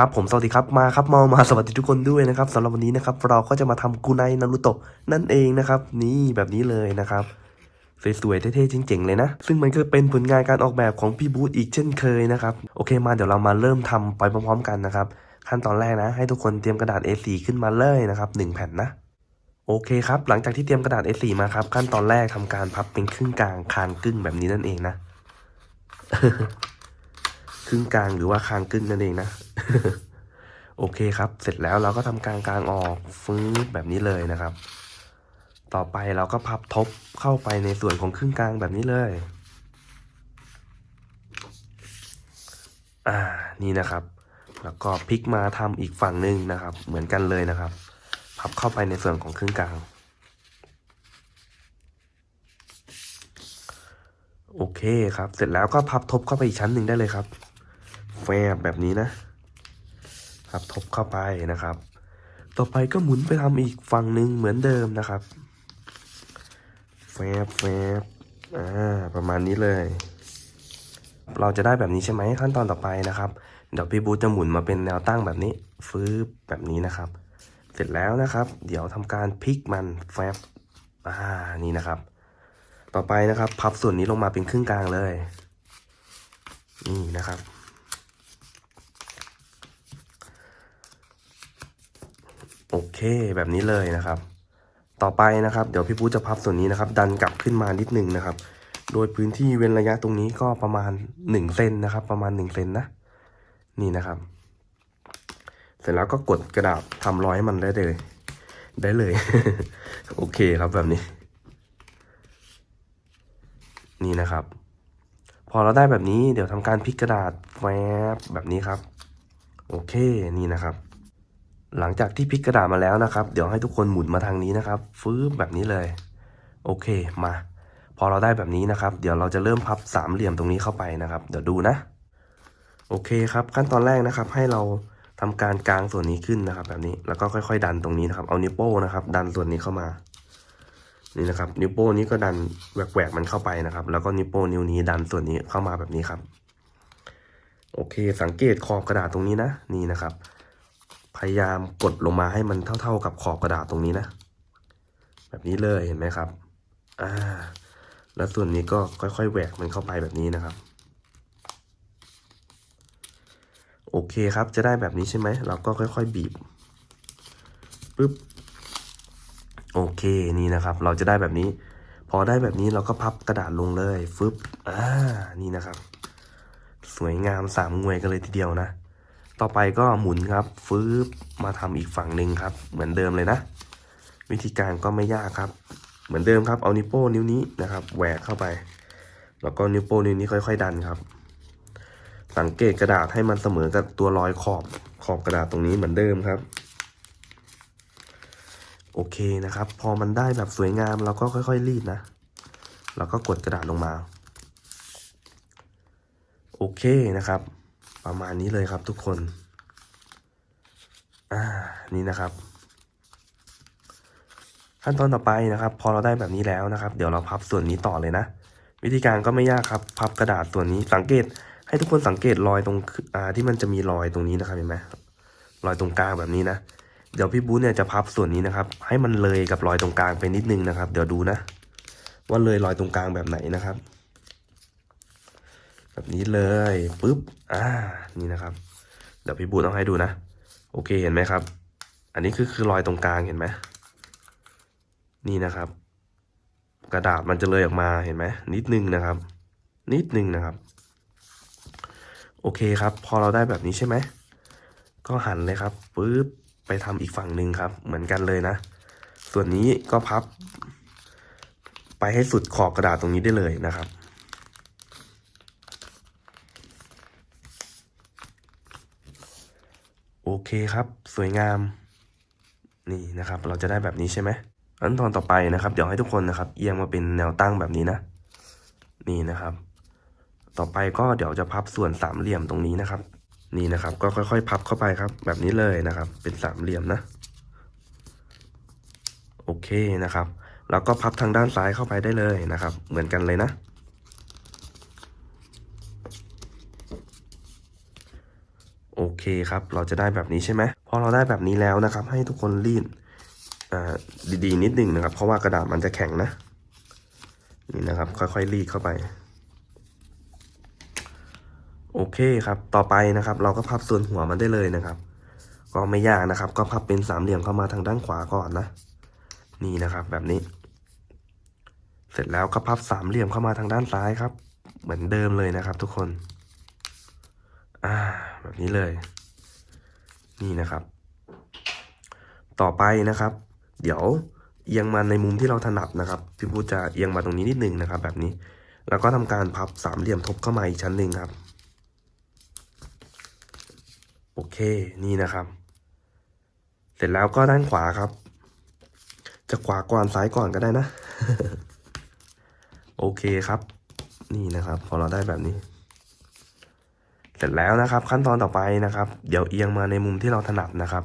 ครับผมสวัสดีครับมาครับมามาสวัสดีทุกคนด้วยนะครับสำหรับวันนี้นะครับ เราก็จะมาทำกูไนนารุโตะนั่นเองนะครับ นี่แบบนี้เลยนะครับสวยๆเท่ๆเจ๋งๆเลยนะ ซึ่งมันก็เป็นผลงานการออกแบบของพี่บูธอีกเช่นเคยนะครับ โอเคมาเดี๋ยวเรามาเริ่มทำไปพร้อมๆกันนะครับ ขั้นตอนแรกนะ ให้ทุกคนเตรียมกระดาษ A4 ขึ้นมาเลยนะครับหนึ่งแผ่นนะโอเคครับหลังจากที่เตรียมกระดาษ A4 มาครับ ขั้นตอนแรกทำการพับเป็นครึ่งกลางคางกึ่งแบบนี้นั่นเองนะครึ่งกลางหรือว่าคางกึ่งนั่นเองนะ โอเคครับ เสร็จแล้วเราก็ทำกลางกลางออกฟื้นแบบนี้เลยนะครับ ต่อไปเราก็พับทบเข้าไปในส่วนของครึ่งกลางแบบนี้เลย อ่า นี่นะครับ แล้วก็พลิกมาทำอีกฝั่งหนึ่งนะครับ เหมือนกันเลยนะครับ พับเข้าไปในส่วนของครึ่งกลาง โอเคครับ เสร็จแล้วก็พับทบเข้าไปอีกชั้นหนึ่งได้เลยครับ แฟบแบบนี้นะ พับทบเข้าไปนะครับ ต่อไปก็หมุนไปทำอีกฝั่งหนึ่งเหมือนเดิมนะครับแฟบแฟบอ่าประมาณนี้เลย เราจะได้แบบนี้ใช่ไหมขั้นตอนต่อไปนะครับเดี๋ยวพี่บูจะหมุนมาเป็นแนวตั้งแบบนี้ฟื้บแบบนี้นะครับ เสร็จแล้วนะครับ เดี๋ยวทำการพลิกมันแฟบอ่านี่นะครับ ต่อไปนะครับ พับส่วนนี้ลงมาเป็นครึ่งกลางเลย นี่นะครับ โอเคแบบนี้เลยนะครับ ต่อไปนะครับ เดี๋ยวพี่ปูจะพับส่วนนี้นะครับ ดันกลับขึ้นมานิดนึงนะครับ โดยพื้นที่เว้นระยะตรงนี้ก็ประมาณหนึ่งเซนนะครับ ประมาณหนึ่งเซนนะ นี่นะครับ เสร็จแล้วก็กดกระดาษทำรอยให้มันได้เลย ได้เลย โอเคครับแบบนี้ นี่นะครับ พอเราได้แบบนี้เดี๋ยวทำการพลิกกระดาษแวบแบบนี้ครับ โอเคนี่นะครับ หลังจากที่พลิกกระดาษมาแล้วนะครับ เดี๋ยวให้ทุกคนหมุนมาทางนี้นะครับ ฟื้บแบบนี้เลย โอเคมา พอเราได้แบบนี้นะครับ เดี๋ยวเราจะเริ่มพับสามเหลี่ยมตรงนี้เข้าไปนะครับ เดี๋ยวดูนะ โอเคครับ ขั้นตอนแรกนะครับ ให้เราทำการกางส่วนนี้ขึ้นนะครับ แบบนี้แล้วก็ค่อยๆ ดันตรงนี้นะครับ เอานิ้วโป้นะครับ ดันส่วนนี้เข้ามา นี่นะครับ นิ้วโป้นี้ก็ดันแหวกๆมันเข้าไปนะครับ แล้วก็นิ้วโป้นิ้วนี้ดันส่วนนี้เข้ามาแบบนี้ครับ โอเค สังเกตขอบกระดาษตรงนี้นะ นี่นะครับ พยายามกดลงมาให้มันเท่า ๆกับขอบกระดาษตรงนี้นะ แบบนี้เลยเห็นไหมครับอ่าแล้วส่วนนี้ก็ค่อยๆแหวกมันเข้าไปแบบนี้นะครับ โอเคครับจะได้แบบนี้ใช่ไหมเราก็ค่อย ๆ บีบปึ๊บโอเคนี่นะครับ เราจะได้แบบนี้ พอได้แบบนี้เราก็พับกระดาษลงเลยฟึบอ่านี่นะครับ สวยงามสามงวยกันเลยทีเดียวนะ ต่อไปก็หมุนครับฟืบมาทำอีกฝั่งหนึ่งครับ เหมือนเดิมเลยนะ วิธีการก็ไม่ยากครับ เหมือนเดิมครับเอานิ้วโป้งนิ้วนี้นะครับแหวกเข้าไป แล้วก็นิ้วโป้งนิ้วนี้ค่อย ๆ ดันครับ สังเกตกระดาษให้มันเสมอกับตัวรอยขอบขอบกระดาษตรงนี้เหมือนเดิมครับ โอเคนะครับ พอมันได้แบบสวยงามเราก็ค่อย ๆ รีดนะแล้วก็กดกระดาษลงมา โอเคนะครับ ประมาณนี้เลยครับทุกคน อ่า นี่นะครับ ขั้นตอนต่อไปนะครับ พอเราได้แบบนี้แล้วนะครับ เดี๋ยวเราพับส่วนนี้ต่อเลยนะ วิธีการก็ไม่ยากครับ พับกระดาษส่วนนี้ สังเกต ให้ทุกคนสังเกตรอยตรงอ่าที่มันจะมีรอยตรงนี้นะครับเห็นไหมรอยตรงกลางแบบนี้นะ เดี๋ยวพี่บูธเนี่ยจะพับส่วนนี้นะครับ ให้มันเลยกับรอยตรงกลางไปนิดนึงนะครับ เดี๋ยวดูนะ ว่าเลยรอยตรงกลางแบบไหนนะครับ แบบนี้เลยปุ๊บอ่านี่นะครับ เดี๋ยวพี่บูธเอาให้ดูนะ โอเคเห็นไหมครับ อันนี้คือคือรอยตรงกลางเห็นไหมนี่นะครับ กระดาษมันจะเลยออกมาเห็นไหมนิดนึงนะครับ นิดนึงนะครับ โอเคครับ พอเราได้แบบนี้ใช่ไหมก็หันเลยครับปุ๊บไปทำอีกฝั่งหนึ่งครับ เหมือนกันเลยนะ ส่วนนี้ก็พับ ไปให้สุดขอบกระดาษตรงนี้ได้เลยนะครับ โอเคครับ สวยงาม นี่นะครับ เราจะได้แบบนี้ใช่ไหมขั้นตอนต่อไปนะครับ เดี๋ยวให้ทุกคนนะครับ เอียงมาเป็นแนวตั้งแบบนี้นะ นี่นะครับ ต่อไปก็เดี๋ยวจะพับส่วนสามเหลี่ยมตรงนี้นะครับ นี่นะครับ ก็ค่อย ๆ พับเข้าไปครับ แบบนี้เลยนะครับ เป็นสามเหลี่ยมนะ โอเคนะครับ แล้วก็พับทางด้านซ้ายเข้าไปได้เลยนะครับ เหมือนกันเลยนะ โโอเคครับ เราจะได้แบบนี้ใช่ไหมพอเราได้แบบนี้แล้วนะครับ ให้ทุกคนรีดดีๆนิดหนึ่งนะครับ เพราะว่ากระดาษมันจะแข็งนะ นี่นะครับ ค่อยๆรีดเข้าไปโอเคครับ ต่อไปนะครับ เราก็พับส่วนหัวมันได้เลยนะครับ ก็ไม่ยากนะครับ ก็พับเป็นสามเหลี่ยมเข้ามาทางด้านขวาก่อนนะ นี่นะครับ แบบนี้ เสร็จแล้วก็พับสามเหลี่ยมเข้ามาทางด้านซ้ายครับ เหมือนเดิมเลยนะครับ ทุกคน อ่า แบบนี้เลย นี่นะครับ ต่อไปนะครับ เดี๋ยวเอียงมาในมุมที่เราถนัดนะครับพี่พูดจะเอียงมาตรงนี้นิดนึงนะครับ แบบนี้ แล้วก็ทำการพับสามเหลี่ยมทบเข้ามาอีกชั้นหนึ่งครับ โอเคนี่นะครับ เสร็จแล้วก็ด้านขวาครับ จะขวาก่อนซ้ายก่อนก็ได้นะ โอเคครับ นี่นะครับ พอเราได้แบบนี้ เสร็จแล้วนะครับ ขั้นตอนต่อไปนะครับ เดี๋ยวเอียงมาในมุมที่เราถนัดนะครับ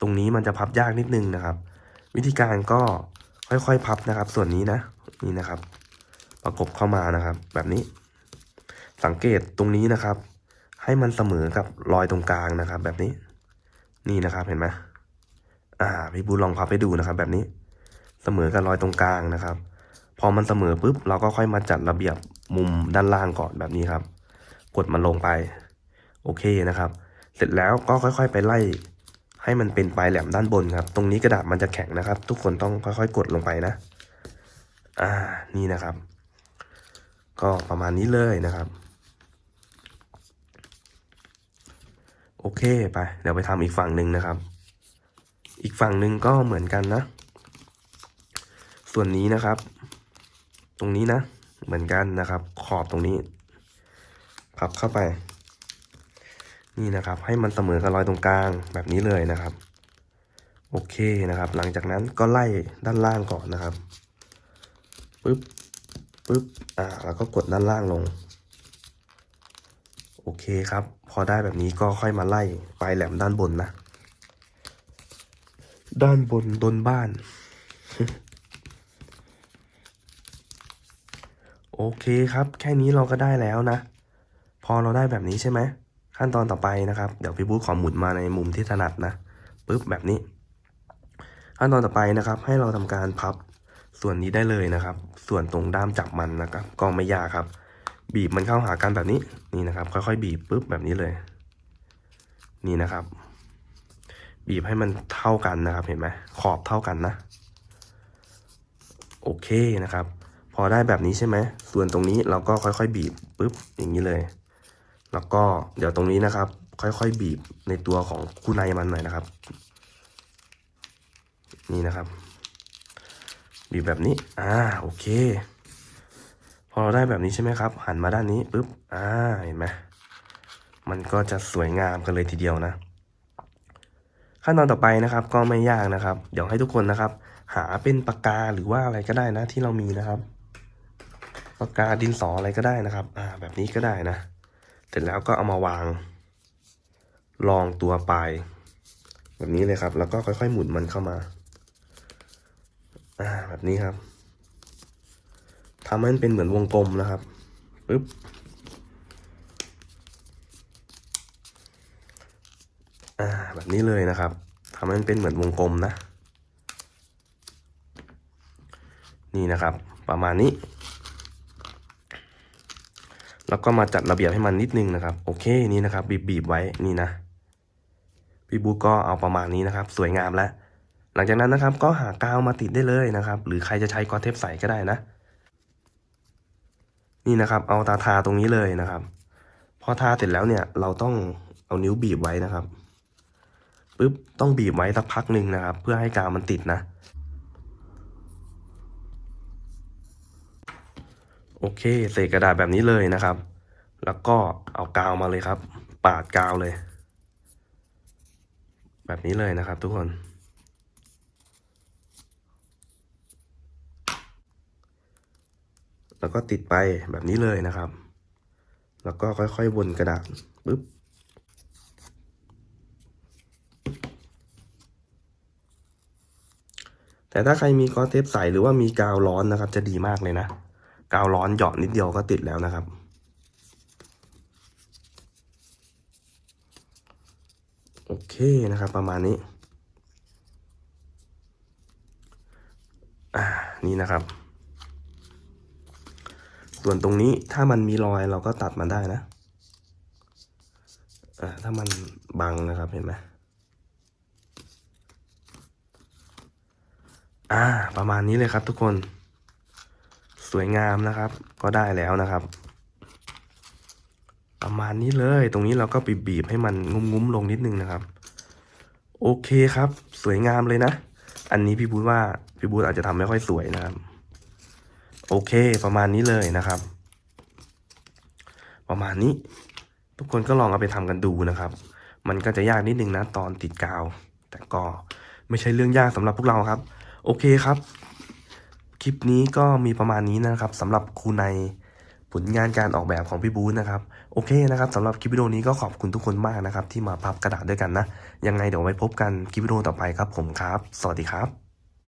ตรงนี้มันจะพับยากนิดนึงนะครับ วิธีการก็ค่อยๆพับนะครับ ส่วนนี้นะนี่นะครับ ประกบเข้ามานะครับ แบบนี้ สังเกตตรงนี้นะครับ ให้มันเสมอกับรอยตรงกลางนะครับ แบบนี้ นี่นะครับเห็นไหมอ่าพี่บูลองพับให้ดูนะครับ แบบนี้ เสมอกับรอยตรงกลางนะครับ พอมันเสมอปุ๊บเราก็ค่อยมาจัดระเบียบมุมด้านล่างก่อนแบบนี้ครับ กดมันลงไป โอเคนะครับ เสร็จแล้วก็ค่อยๆ ไปไล่ ให้มันเป็นปลายแหลมด้านบนครับ ตรงนี้กระดาษมันจะแข็งนะครับ ทุกคนต้องค่อยๆ กดลงไปนะ อ่า นี่นะครับ ก็ประมาณนี้เลยนะครับ โอเคไป เดี๋ยวไปทำอีกฝั่งหนึ่งนะครับ อีกฝั่งหนึ่งก็เหมือนกันนะ ส่วนนี้นะครับ ตรงนี้นะ เหมือนกันนะครับ ขอบตรงนี้ พับเข้าไป นี่นะครับ ให้มันเสมอกับรอยตรงกลางแบบนี้เลยนะครับ โอเคนะครับ หลังจากนั้นก็ไล่ด้านล่างก่อนนะครับปึ๊บปึ๊บอ่าแล้วก็กดด้านล่างลง โอเคครับ พอได้แบบนี้ก็ค่อยมาไล่ปลายแหลมด้านบนนะ ด้านบนบนบ้าน โอเคครับ แค่นี้เราก็ได้แล้วนะ พอเราได้แบบนี้ใช่ไหม ขั้นตอนต่อไปนะครับ เดี๋ยวพี่บู๊ขอหมุนมาในมุมที่ถนัดนะปึ๊บแบบนี้ ขั้นตอนต่อไปนะครับ ให้เราทำการพับส่วนนี้ได้เลยนะครับ ส่วนตรงด้ามจับมันนะครับก็ไม่ยากครับ บีบมันเข้าหากันแบบนี้นี่นะครับ ค่อยๆ บีบปุ๊บแบบนี้เลย นี่นะครับ บีบให้มันเท่ากันนะครับเห็นไหมขอบเท่ากันนะ โอเคนะครับ พอได้แบบนี้ใช่ไหมส่วนตรงนี้เราก็ค่อยๆ บีบปุ๊บอย่างนี้เลย แล้วก็เดี๋ยวตรงนี้นะครับ ค่อยๆบีบในตัวของคู่ในมันหน่อยนะครับ นี่นะครับ บีบแบบนี้ อ่าโอเค พอเราได้แบบนี้ใช่ไหมครับ หันมาด้านนี้ปุ๊บอ่าเห็นไหมมันก็จะสวยงามกันเลยทีเดียวนะ ขั้นตอนต่อไปนะครับก็ไม่ยากนะครับ เดี๋ยวให้ทุกคนนะครับ หาเป็นปากกาหรือว่าอะไรก็ได้นะที่เรามีนะครับ ปากกาดินสออะไรก็ได้นะครับ อ่า แบบนี้ก็ได้นะ ร็จแล้วก็เอามาวางรองตัวปลายแบบนี้เลยครับ แล้วก็ค่อยๆ หมุนมันเข้ามาอ่าแบบนี้ครับทำให้มันเป็นเหมือนวงกลมนะครับปึ๊บอ่าแบบนี้เลยนะครับทำให้มันเป็นเหมือนวงกลมนะ นี่นะครับ ประมาณนี้ แล้วก็มาจัดระเบียบให้มันนิดนึงนะครับ โอเคนี่นะครับบีบบีบไว้นี่นะพี่บูก็เอาประมาณนี้นะครับ สวยงามแล้ว หลังจากนั้นนะครับ ก็หากาวมาติดได้เลยนะครับ หรือใครจะใช้กอเทปใสก็ได้นะ นี่นะครับ เอาตาทาตรงนี้เลยนะครับ พอทาเสร็จแล้วเนี่ย เราต้องเอานิ้วบีบไว้นะครับปึ๊บต้องบีบไว้สักพักหนึ่งนะครับ เพื่อให้กาวมันติดนะ โอเคเศษกระดาษแบบนี้เลยนะครับ แล้วก็เอากาวมาเลยครับ ปาดกาวเลย แบบนี้เลยนะครับ ทุกคน แล้วก็ติดไปแบบนี้เลยนะครับ แล้วก็ค่อยๆวนกระดาษปึ๊บแต่ถ้าใครมีกอเทปใสหรือว่ามีกาวร้อนนะครับ จะดีมากเลยนะ กาวร้อนหยอดนิดเดียวก็ติดแล้วนะครับ โอเคนะครับ ประมาณนี้อ่านี่นะครับ ส่วนตรงนี้ถ้ามันมีรอยเราก็ตัดมันได้นะอ่าถ้ามันบังนะครับเห็นไหมอ่า ประมาณนี้เลยครับทุกคน วยงามนะครับ ก็ได้แล้วนะครับ ประมาณนี้เลย ตรงนี้เราก็บีบบีบๆให้มันงุ้มๆลงนิดนึงนะครับ โอเคครับ สวยงามเลยนะ อันนี้พี่บูธว่าพี่บูธอาจจะทำไม่ค่อยสวยนะครับ โอเค ประมาณนี้เลยนะครับ ประมาณนี้ ทุกคนก็ลองเอาไปทำกันดูนะครับ มันก็จะยากนิดนึงนะ ตอนติดกาว แต่ก็ไม่ใช่เรื่องยากสำหรับพวกเราครับ โอเคครับ คลิปนี้ก็มีประมาณนี้นะครับสำหรับครูในผลงานการออกแบบของพี่บูธนะครับโอเคนะครับสำหรับคลิปวิดีโอนี้ก็ขอบคุณทุกคนมากนะครับที่มาพับกระดาษด้วยกันนะ ยังไงเดี๋ยวไว้พบกันคลิปวิดีโอต่อไปครับผมครับ สวัสดีครับ